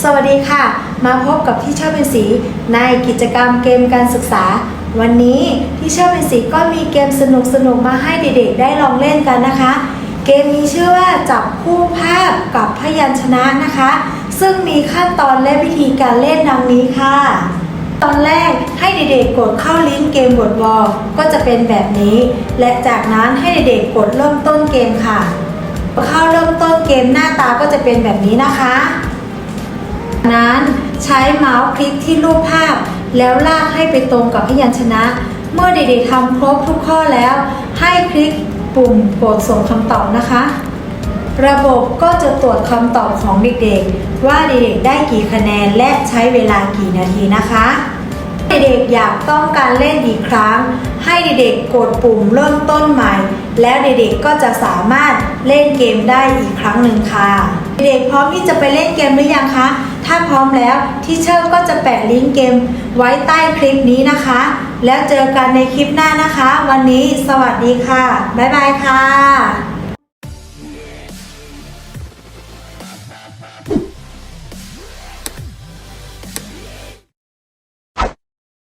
สวัสดีค่ะ มาพบกับที่ชอบเป็นสีในกิจกรรมเกมการศึกษา วันนี้ที่ชอบเป็นสีก็มีเกมสนุกๆมาให้เด็กๆได้ลองเล่นกันนะคะ เกมมีชื่อว่าจับคู่ภาพกับพยัญชนะนะคะ ซึ่งมีขั้นตอนและวิธีการเล่นดังนี้ค่ะ ตอนแรกให้เด็กๆกดเข้าลิงก์เกมบทวอลก็จะเป็นแบบนี้ และจากนั้นให้เด็กๆกดเริ่มต้นเกมค่ะ เข้าเริ่มต้นเกมหน้าตาก็จะเป็นแบบนี้นะคะ นั้น ใช้เมาส์คลิกที่รูปภาพ แล้วลากให้ไปตรงกับพยัญชนะ เมื่อเด็กๆทำครบทุกข้อแล้ว ให้คลิกปุ่มกดส่งคำตอบนะคะ ระบบก็จะตรวจคำตอบของเด็กๆ ว่าเด็กๆได้กี่คะแนนและใช้เวลากี่นาทีนะคะเด็กๆอยากต้องการเล่นอีกครั้ง ให้เด็กๆกดปุ่มเริ่มต้นใหม่ แล้วเด็กๆก็จะสามารถเล่นเกมได้อีกครั้งหนึ่งค่ะ เด็กๆพร้อมที่จะไปเล่นเกมหรือยังคะ ถ้าพร้อมแล้วที่เชอร์ก็จะแปะลิงก์เกมไว้ใต้คลิปนี้นะคะ แล้วเจอกันในคลิปหน้านะคะ วันนี้สวัสดีค่ะ บ๊ายบายค่ะ